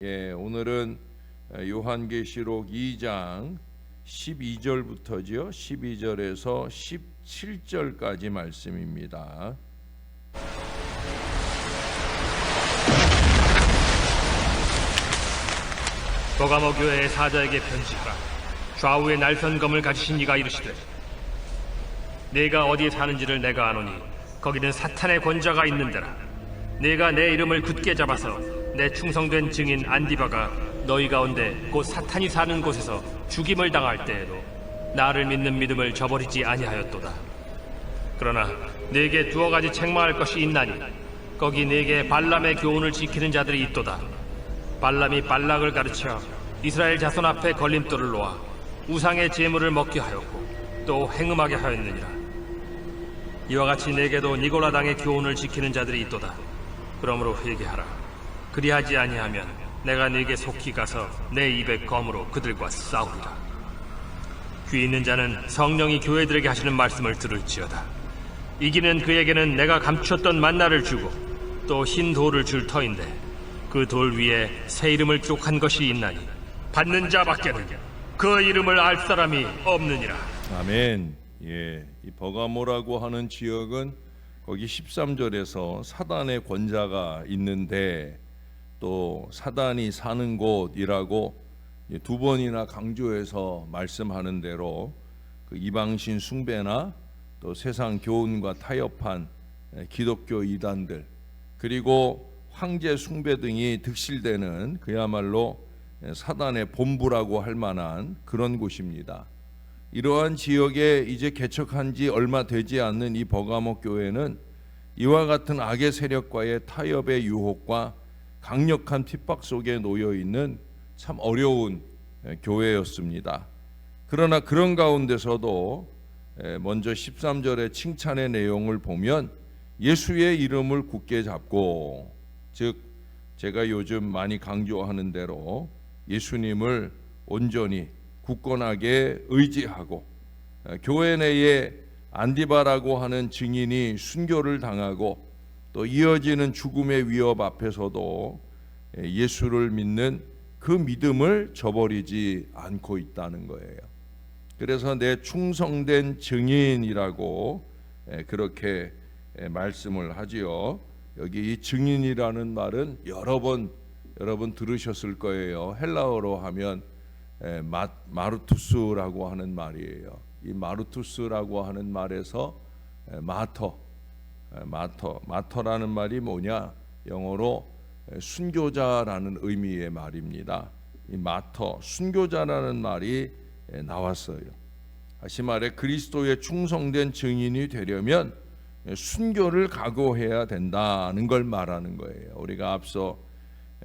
예, 오늘은 요한계시록 2장 12절부터지요. 12절에서 17절까지 말씀입니다. 버가모 교회의 사자에게 편지하라. 좌우에 날선검을 가지신 이가 이르시되 내가 어디에 사는지를 내가 아노니 거기는 사탄의 권자가 있는 데라. 내가 내 이름을 굳게 잡아서 내 충성된 증인 안디바가 너희 가운데 곧 사탄이 사는 곳에서 죽임을 당할 때에도 나를 믿는 믿음을 저버리지 아니하였도다. 그러나 내게 두어 가지 책망할 것이 있나니 거기 내게 발람의 교훈을 지키는 자들이 있도다. 발람이 발락을 가르쳐 이스라엘 자손 앞에 걸림돌을 놓아 우상의 제물을 먹게 하였고 또 행음하게 하였느니라. 이와 같이 내게도 니고라당의 교훈을 지키는 자들이 있도다. 그러므로 회개하라. 그리하지 아니하면 내가 네게 속히 가서 내 입의 검으로 그들과 싸우리라. 귀 있는 자는 성령이 교회들에게 하시는 말씀을 들을지어다. 이기는 그에게는 내가 감추었던 만나를 주고 또 흰 돌을 줄 터인데 그 돌 위에 새 이름을 기록한 것이 있나니 받는 자밖에는 그 이름을 알 사람이 없느니라. 아멘. 예, 이 버가모라고 하는 지역은 거기 13절에서 사단의 권자가 있는데 또 사단이 사는 곳이라고 이두 번이나 강조해서 말씀하는 대로 그 이방신 숭배나 또 세상 교훈과 타협한 에, 기독교 이단들 그리고 황제 숭배 등이 득실되는 그야말로 에, 사단의 본부라고 할 만한 그런 곳입니다. 이러한 지역에 이제 개척한 지 얼마 되지 않는 이 버가모 교회는 이와 같은 악의 세력과의 타협의 유혹과 강력한 핍박 속에 놓여 있는 참 어려운 에, 교회였습니다. 그러나 그런 가운데서도 에, 먼저 13절의 칭찬의 내용을 보면 예수의 이름을 굳게 잡고 즉 제가 요즘 많이 강조하는 대로 예수님을 온전히 굳건하게 의지하고 어, 교회 내에 안디바라고 하는 증인이 순교를 당하고 또 이어지는 죽음의 위협 앞에서도 예, 예수를 믿는 그 믿음을 저버리지 않고 있다는 거예요. 그래서 내 충성된 증인이라고 예, 그렇게 예, 말씀을 하지요. 여기 이 증인이라는 말은 여러 번 여러분 들으셨을 거예요. 헬라어로 하면 에, 마, 마르투스라고 하는 말이에요. 이 마르투스라고 하는 말에서 에, 마터, 에, 마터, 마터라는 말이 뭐냐? 영어로 에, 순교자라는 의미의 말입니다. 이 마터, 순교자라는 말이 에, 나왔어요. 다시 말해 그리스도의 충성된 증인이 되려면 에, 순교를 각오해야 된다는 걸 말하는 거예요. 우리가 앞서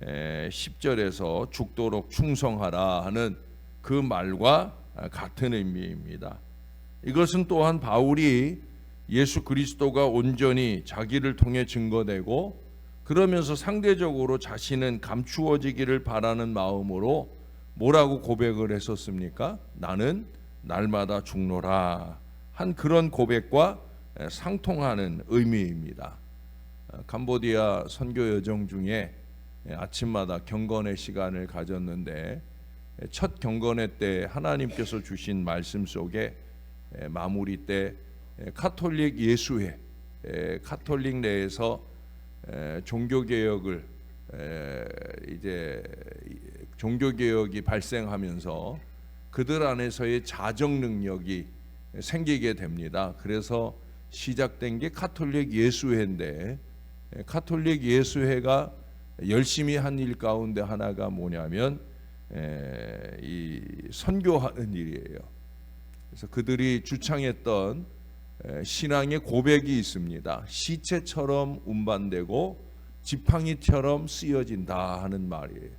10절에서 죽도록 충성하라 하는 그 말과 같은 의미입니다. 이것은 또한 바울이 예수 그리스도가 온전히 자기를 통해 증거되고 그러면서 상대적으로 자신은 감추어지기를 바라는 마음으로 뭐라고 고백을 했었습니까? 나는 날마다 죽노라 한 그런 고백과 상통하는 의미입니다. 캄보디아 선교 여정 중에 아침마다 경건의 시간을 가졌는데 첫 경건회 때 하나님께서 주신 말씀 속에 마무리 때 카톨릭 예수회 카톨릭 내에서 종교 개혁을 이제 종교 개혁이 발생하면서 그들 안에서의 자정 능력이 생기게 됩니다. 그래서 시작된 게 카톨릭 예수회인데 카톨릭 예수회가 열심히 한 일 가운데 하나가 뭐냐면 에, 이 선교하는 일이에요. 그래서 그들이 주창했던 에, 신앙의 고백이 있습니다. 시체처럼 운반되고 지팡이처럼 쓰여진다 하는 말이에요.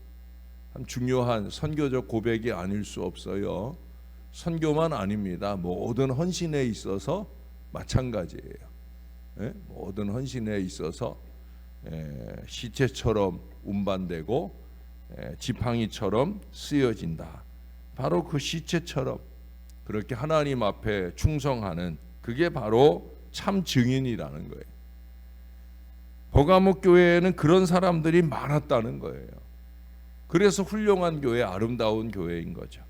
참 중요한 선교적 고백이 아닐 수 없어요. 선교만 아닙니다. 모든 헌신에 있어서 마찬가지예요. 예? 모든 헌신에 있어서 에, 시체처럼 운반되고 에, 지팡이처럼 쓰여진다. 바로 그 시체처럼 그렇게 하나님 앞에 충성하는 그게 바로 참 증인이라는 거예요. 버가목 교회에는 그런 사람들이 많았다는 거예요. 그래서 훌륭한 교회, 아름다운 교회인 거죠.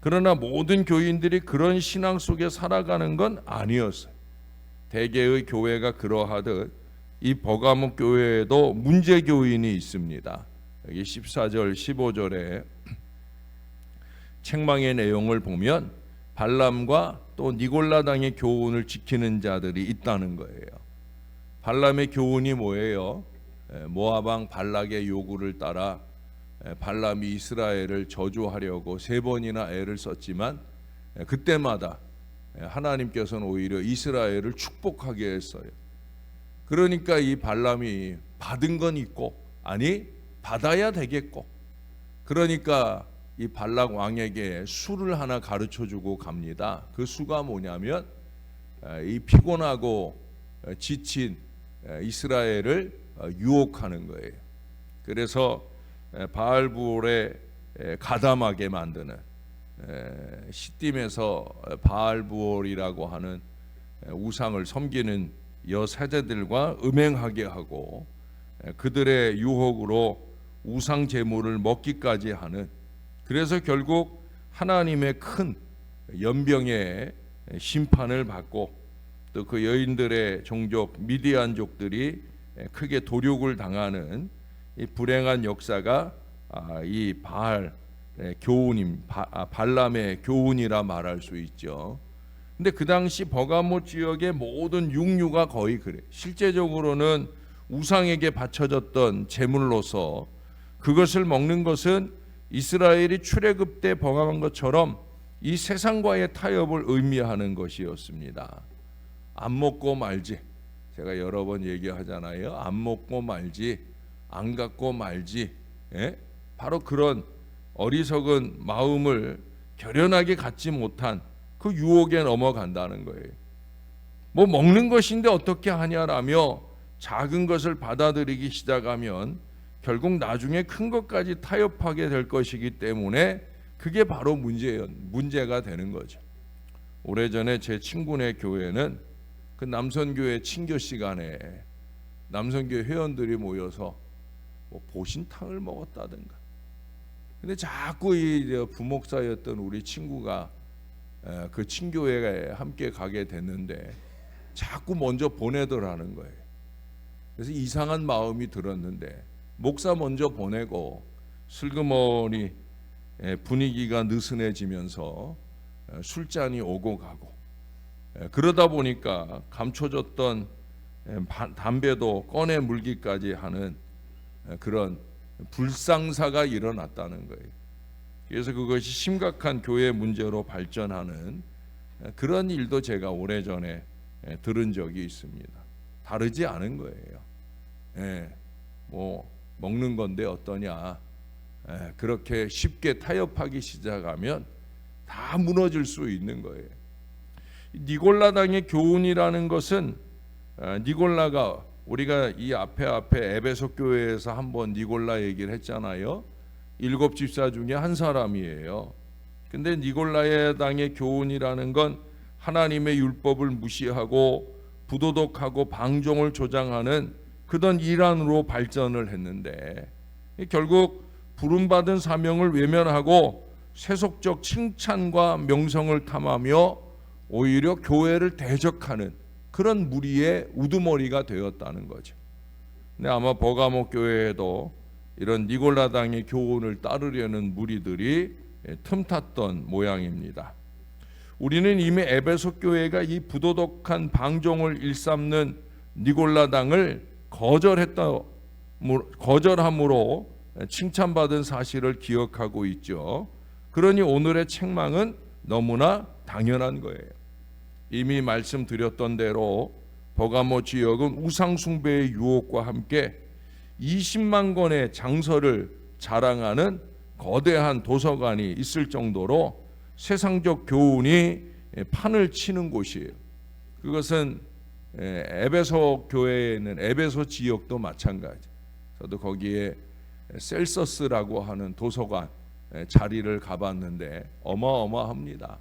그러나 모든 교인들이 그런 신앙 속에 살아가는 건 아니었어요. 대개의 교회가 그러하듯 이 버가목 교회에도 문제 교인이 있습니다. 여기 14절, 15절에 책망의 내용을 보면 발람과 또 니골라당의 교훈을 지키는 자들이 있다는 거예요. 발람의 교훈이 뭐예요? 왕 발락의 요구를 따라 에, 발람이 이스라엘을 저주하려고 세 번이나 애를 썼지만 에, 그때마다 에, 하나님께서는 오히려 이스라엘을 축복하게 했어요. 그러니까 이 발람이 받은 건 있고 아니 받아야 되겠고 그러니까 이 발락 왕에게 수를 하나 가르쳐 주고 갑니다. 그 수가 뭐냐면 에, 이 피곤하고 에, 지친 에, 이스라엘을 어, 유혹하는 거예요. 그래서 에, 바알부올에 에, 가담하게 만드는 에, 시딤에서 바알부올이라고 하는 에, 우상을 섬기는 여세대들과 음행하게 하고 에, 그들의 유혹으로 우상 제물을 먹기까지 하는 그래서 결국 하나님의 큰 연병의 심판을 받고 또 그 여인들의 종족 미디안족들이 크게 도륙을 당하는 이 불행한 역사가 아, 이 바알 교훈임 바- 아, 발람의 교훈이라 말할 수 있죠. 근데 그 당시 버가모 지역의 모든 육류가 거의 그래. 실제적으로는 우상에게 바쳐졌던 제물로서 그것을 먹는 것은 이스라엘이 출애굽 때 범한 것처럼 이 세상과의 타협을 의미하는 것이었습니다. 안 먹고 말지. 제가 여러 번 얘기하잖아요. 안 먹고 말지. 안 갖고 말지. 예? 바로 그런 어리석은 마음을 결연하게 갖지 못한 그 유혹에 넘어간다는 거예요. 뭐 먹는 것인데 어떻게 하냐라며 작은 것을 받아들이기 시작하면 결국 나중에 큰 것까지 타협하게 될 것이기 때문에 그게 바로 문제예요. 문제가 되는 거죠. 오래전에 제 친구네 교회는 그 남선교회 친교 시간에 남선교회 회원들이 모여서 뭐 보신탕을 먹었다든가. 근데 자꾸 이 부목사였던 우리 친구가 에, 그 친교회에 함께 가게 됐는데 자꾸 먼저 보내더라는 거예요. 그래서 이상한 마음이 들었는데 목사 먼저 보내고 슬그머니 에, 분위기가 느슨해지면서 에, 술잔이 오고 가고 에, 그러다 보니까 감춰졌던 담배도 꺼내 물기까지 하는 에, 그런 불상사가 일어났다는 거예요. 그래서 그것이 심각한 교회 문제로 발전하는 에, 그런 일도 제가 오래전에 에, 들은 적이 있습니다. 다르지 않은 거예요. 예, 뭐 먹는 건데 어떠냐? 예, 그렇게 쉽게 타협하기 시작하면 다 무너질 수 있는 거예요. 니골라당의 교훈이라는 것은 어, 니골라가 우리가 이 앞에 앞에 에베소 교회에서 한번 니골라 얘기를 했잖아요. 일곱 집사 중에 한 사람이에요. 근데 니골라의 당의 교훈이라는 건 하나님의 율법을 무시하고 부도덕하고 방종을 조장하는 그런 일환으로 발전을 했는데 결국 부름받은 사명을 외면하고 세속적 칭찬과 명성을 탐하며 오히려 교회를 대적하는 그런 무리의 우두머리가 되었다는 거죠. 근데 아마 버가목 교회에도 이런 니골라당의 교훈을 따르려는 무리들이 틈탔던 모양입니다. 우리는 이미 에베소 교회가 이 부도덕한 방종을 일삼는 니골라당을 거절했다 거절함으로 칭찬받은 사실을 기억하고 있죠. 그러니 오늘의 책망은 너무나 당연한 거예요. 이미 말씀드렸던 대로 버가모 지역은 우상 숭배의 유혹과 함께 20만 권의 장서를 자랑하는 거대한 도서관이 있을 정도로 세상적 교훈이 판을 치는 곳이에요. 그것은 에베소 교회에 있는 에베소 지역도 마찬가지. 저도 거기에 셀서스라고 하는 도서관 자리를 가봤는데 어마어마합니다.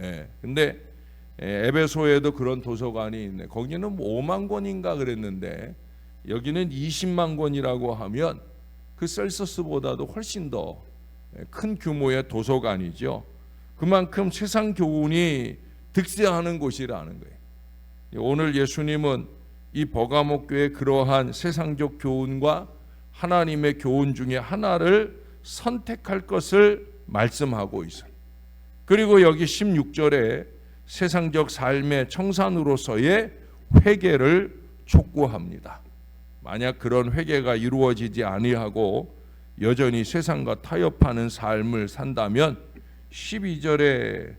예. 근데 에베소에도 그런 도서관이 있네. 거기는 뭐 5만 권인가 그랬는데 여기는 20만 권이라고 하면 그 셀서스보다도 훨씬 더 큰 규모의 도서관이죠. 그만큼 세상 교훈이 득세하는 곳이라는 거예요. 오늘 예수님은 이 버가목 교회 그러한 세상적 교훈과 하나님의 교훈 중에 하나를 선택할 것을 말씀하고 있어요. 그리고 여기 16절에 세상적 삶의 청산으로서의 회개를 촉구합니다. 만약 그런 회개가 이루어지지 아니하고 여전히 세상과 타협하는 삶을 산다면 12절에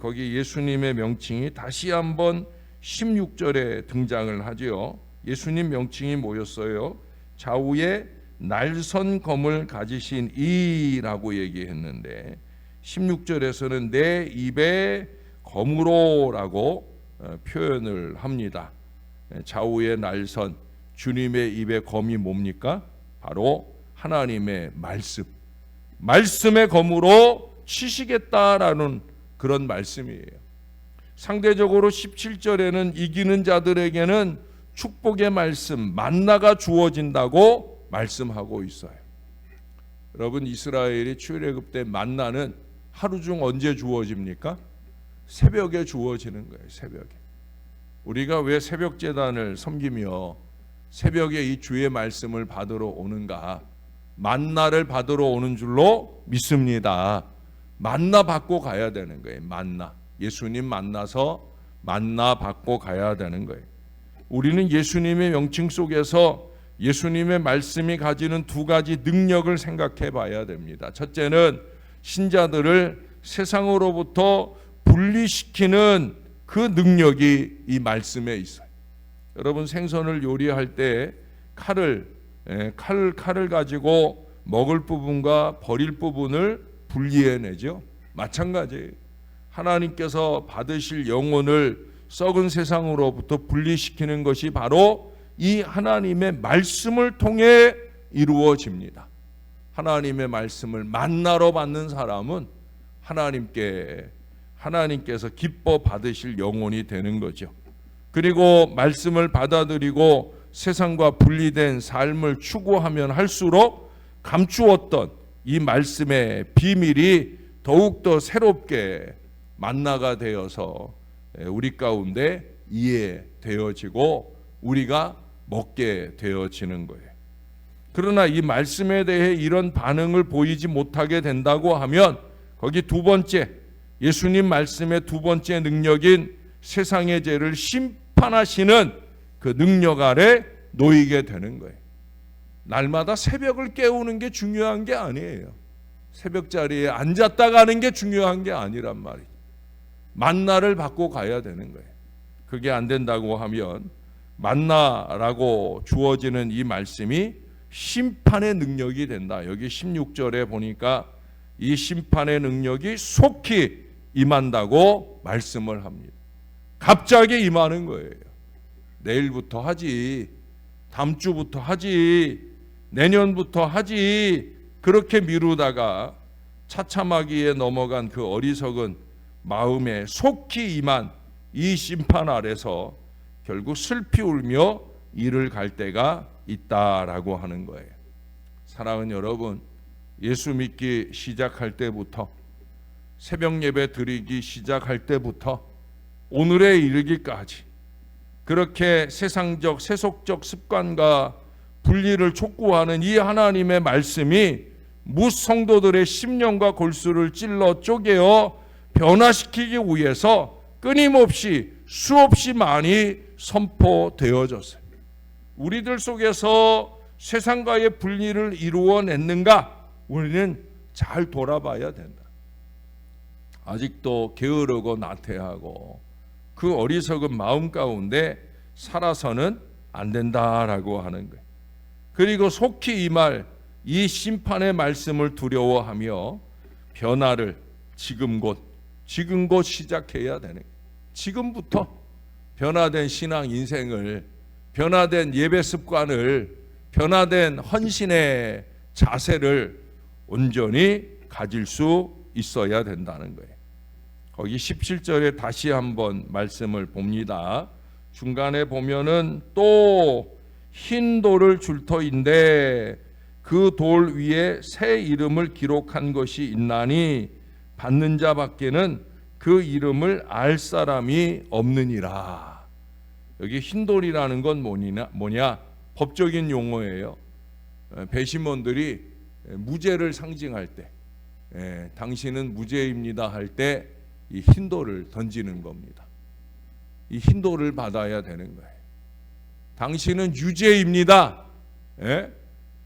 거기 예수님의 명칭이 다시 한번 16절에 등장을 하지요. 예수님 명칭이 뭐였어요? 좌우에 날선 검을 가지신 이라고 얘기했는데 16절에서는 내 입에 검으로라고 어, 표현을 합니다. 좌우에 날선 주님의 입에 검이 뭡니까? 바로 하나님의 말씀. 말씀의 검으로 치시겠다라는 그런 말씀이에요. 상대적으로 17절에는 이기는 자들에게는 축복의 말씀, 만나가 주어진다고 말씀하고 있어요. 여러분 이스라엘이 출애굽 때 만나는 하루 중 언제 주어집니까? 새벽에 주어지는 거예요. 새벽에. 우리가 왜 새벽 제단을 섬기며 새벽에 이 주의 말씀을 받으러 오는가? 만나를 받으러 오는 줄로 믿습니다. 만나 받고 가야 되는 거예요. 만나. 예수님 만나서 만나 받고 가야 되는 거예요. 우리는 예수님의 명칭 속에서 예수님의 말씀이 가지는 두 가지 능력을 생각해 봐야 됩니다. 첫째는 신자들을 세상으로부터 분리시키는 그 능력이 이 말씀에 있어요. 여러분 생선을 요리할 때 칼을 예, 칼 칼을 가지고 먹을 부분과 버릴 부분을 분리해내죠. 마찬가지예요. 하나님께서 받으실 영혼을 썩은 세상으로부터 분리시키는 것이 바로 이 하나님의 말씀을 통해 이루어집니다. 하나님의 말씀을 만나러 받는 사람은 하나님께 하나님께서 기뻐 받으실 영혼이 되는 거죠. 그리고 말씀을 받아들이고 세상과 분리된 삶을 추구하면 할수록 감추었던 이 말씀의 비밀이 더욱더 새롭게 만나가 되어서 우리 가운데 이해되어지고 우리가 먹게 되어지는 거예요. 그러나 이 말씀에 대해 이런 반응을 보이지 못하게 된다고 하면 거기 두 번째 예수님 말씀의 두 번째 능력인 세상의 죄를 심판하시는 그 능력 아래 놓이게 되는 거예요. 날마다 새벽을 깨우는 게 중요한 게 아니에요. 새벽 자리에 앉았다 가는 게 중요한 게 아니란 말이죠. 만나를 받고 가야 되는 거예요. 그게 안 된다고 하면 만나라고 주어지는 이 말씀이 심판의 능력이 된다. 여기 16절에 보니까 이 심판의 능력이 속히 임한다고 말씀을 합니다. 갑자기 임하는 거예요. 내일부터 하지. 다음 주부터 하지. 내년부터 하지. 그렇게 미루다가 차참하기에 넘어간 그 어리석은 마음에 속히 임한 이 심판 아래서 결국 슬피 울며 이를 갈 때가 있다라고 하는 거예요. 사랑하는 여러분, 예수 믿기 시작할 때부터 새벽 예배 드리기 시작할 때부터 오늘에 이르기까지 그렇게 세상적 세속적 습관과 분리를 촉구하는 이 하나님의 말씀이 무성도들의 심령과 골수를 찔러 쪼개어 변화시키기 위해서 끊임없이 수없이 많이 선포되어졌어요. 우리들 속에서 세상과의 분리를 이루어냈는가? 우리는 잘 돌아봐야 된다. 아직도 게으르고 나태하고 그 어리석은 마음 가운데 살아서는 안 된다라고 하는 거예요. 그리고 속히 이 말, 이 심판의 말씀을 두려워하며 변화를 지금 곧, 지금 곧 시작해야 되는. 지금부터 변화된 신앙 인생을, 변화된 예배 습관을, 변화된 헌신의 자세를 온전히 가질 수 있어야 된다는 거예요. 거기 17절에 다시 한번 말씀을 봅니다. 중간에 보면은 또 흰 돌을 줄 터인데 그 돌 위에 새 이름을 기록한 것이 있나니 받는 자밖에는 그 이름을 알 사람이 없느니라. 여기 흰돌이라는 건 뭐냐? 뭐냐? 법적인 용어예요. 에, 배심원들이 무죄를 상징할 때, 에, 당신은 무죄입니다 할 때 이 흰돌을 던지는 겁니다. 이 흰돌을 받아야 되는 거예요. 당신은 유죄입니다. 예?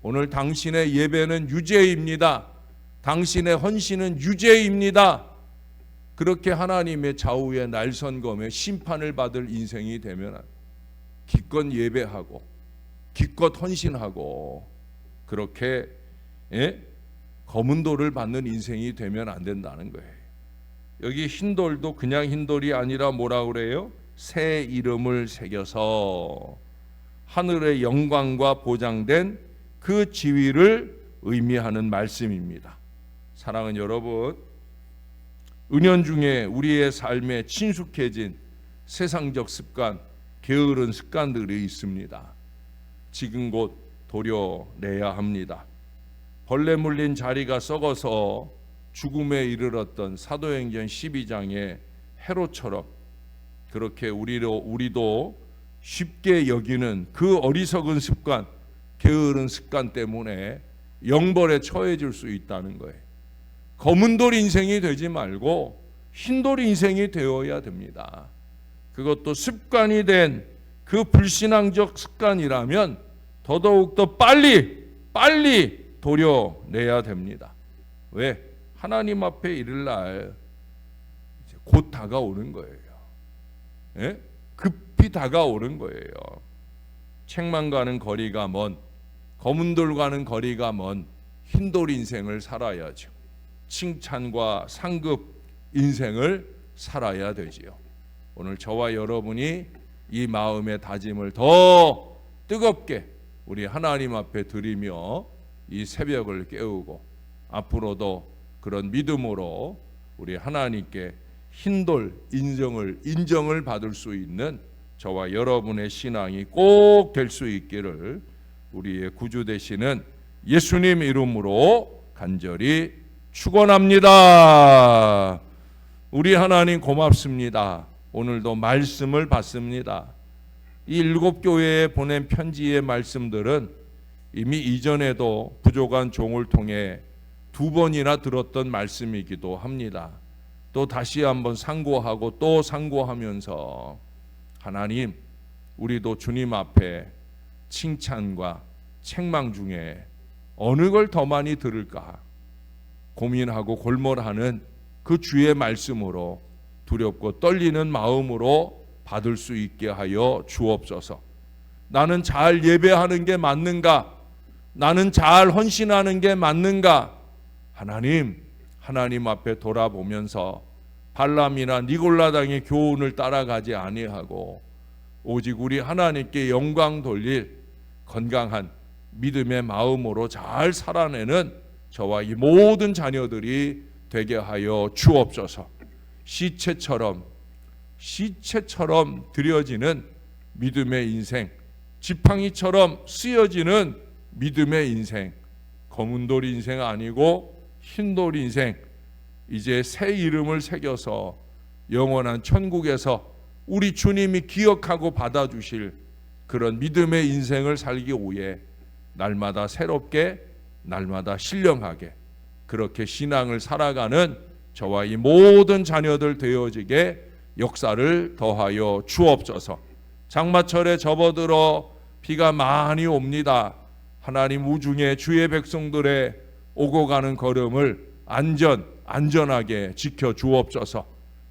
오늘 당신의 예배는 유죄입니다. 당신의 헌신은 유죄입니다. 그렇게 하나님의 좌우에 날선검에 심판을 받을 인생이 되면 기껏 예배하고 기껏 헌신하고 그렇게 예? 검은 돌을 받는 인생이 되면 안 된다는 거예요. 여기 흰 돌도 그냥 흰 돌이 아니라 뭐라 그래요? 새 이름을 새겨서 하늘의 영광과 보장된 그 지위를 의미하는 말씀입니다. 사랑하는 여러분, 은연 중에 우리의 삶에 친숙해진 세상적 습관, 게으른 습관들이 있습니다. 지금 곧 도려내야 합니다. 벌레 물린 자리가 썩어서 죽음에 이르렀던 사도행전 12장의 헤로처럼 그렇게 우리로 우리도 쉽게 여기는 그 어리석은 습관, 게으른 습관 때문에 영벌에 처해질 수 있다는 거예요. 검은 돌 인생이 되지 말고 흰 돌 인생이 되어야 됩니다. 그것도 습관이 된 그 불신앙적 습관이라면 더더욱 더 빨리 빨리 도려내야 됩니다. 왜? 하나님 앞에 이를 날 곧 다가오는 거예요. 예? 급히 다가오는 거예요. 책만 가는 거리가 먼 검은 돌 가는 거리가 먼 흰돌 인생을 살아야죠. 칭찬과 상급 인생을 살아야 되지요. 오늘 저와 여러분이 이 마음의 다짐을 더 뜨겁게 우리 하나님 앞에 드리며 이 새벽을 깨우고 앞으로도 그런 믿음으로 우리 하나님께 흰돌 인정을 인정을 받을 수 있는 저와 여러분의 신앙이 꼭 될 수 있기를 우리의 구주 되시는 예수님 이름으로 간절히 축원합니다. 우리 하나님 고맙습니다. 오늘도 말씀을 받습니다. 이 일곱 교회에 보낸 편지의 말씀들은 이미 이전에도 부족한 종을 통해 두 번이나 들었던 말씀이기도 합니다. 또 다시 한번 상고하고 또 상고하면서 하나님 우리도 주님 앞에 칭찬과 책망 중에 어느 걸 더 많이 들을까 고민하고 골몰하는 그 주의 말씀으로 두렵고 떨리는 마음으로 받을 수 있게 하여 주옵소서. 나는 잘 예배하는 게 맞는가? 나는 잘 헌신하는 게 맞는가? 하나님, 하나님 앞에 돌아보면서 발람이나 니골라당의 교훈을 따라가지 아니하고 오직 우리 하나님께 영광 돌릴 건강한 믿음의 마음으로 잘 살아내는 저와 이 모든 자녀들이 되게 하여 주옵소서. 시체처럼 시체처럼 드려지는 믿음의 인생, 지팡이처럼 쓰여지는 믿음의 인생, 검은 돌 인생 아니고 흰 돌 인생, 이제 새 이름을 새겨서 영원한 천국에서 우리 주님이 기억하고 받아주실 그런 믿음의 인생을 살기 위해 날마다 새롭게, 날마다 신령하게 그렇게 신앙을 살아가는 저와 이 모든 자녀들 되어지게 역사를 더하여 주옵소서. 장마철에 접어들어 비가 많이 옵니다. 하나님 우중에 주의 백성들의 오고 가는 걸음을 안전 안전하게 지켜 주옵소서.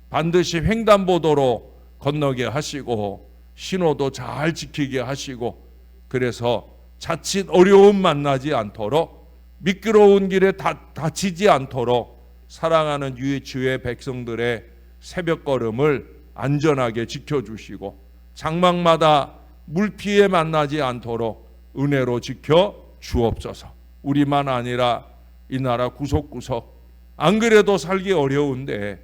반드시 횡단보도로 건너게 하시고 신호도 잘 지키게 하시고 그래서 자칫 어려움 만나지 않도록 미끄러운 길에 다, 다치지 않도록 사랑하는 주의 백성들의 새벽 걸음을 안전하게 지켜주시고 장막마다 물피해 만나지 않도록 은혜로 지켜 주옵소서. 우리만 아니라 이 나라 구석구석 안 그래도 살기 어려운데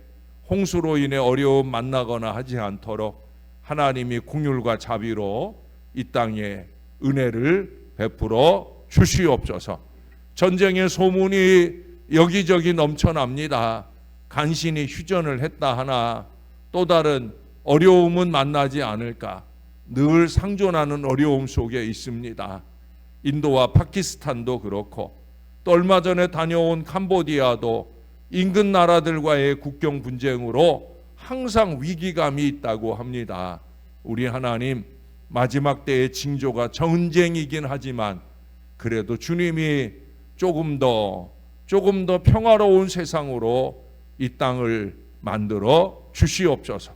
홍수로 인해 어려움 만나거나 하지 않도록 하나님이 궁율과 자비로 이 땅에 은혜를 베풀어 주시옵소서. 전쟁의 소문이 여기저기 넘쳐납니다. 간신히 휴전을 했다 하나 또 다른 어려움은 만나지 않을까. 늘 상존하는 어려움 속에 있습니다. 인도와 파키스탄도 그렇고 또 얼마 전에 다녀온 캄보디아도 인근 나라들과의 국경 분쟁으로 항상 위기감이 있다고 합니다. 우리 하나님 마지막 때의 징조가 전쟁이긴 하지만 그래도 주님이 조금 더 조금 더 평화로운 세상으로 이 땅을 만들어 주시옵소서.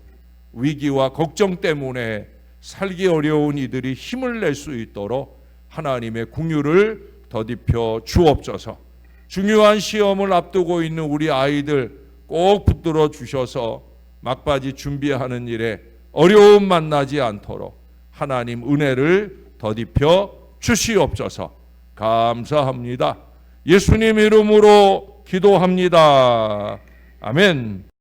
위기와 걱정 때문에 살기 어려운 이들이 힘을 낼 수 있도록 하나님의 궁유를 더딥혀 주옵소서. 중요한 시험을 앞두고 있는 우리 아이들 꼭 붙들어 주셔서 막바지 준비하는 일에 어려움 만나지 않도록 하나님 은혜를 더딥혀 주시옵소서. 감사합니다. 예수님 이름으로 기도합니다. 아멘.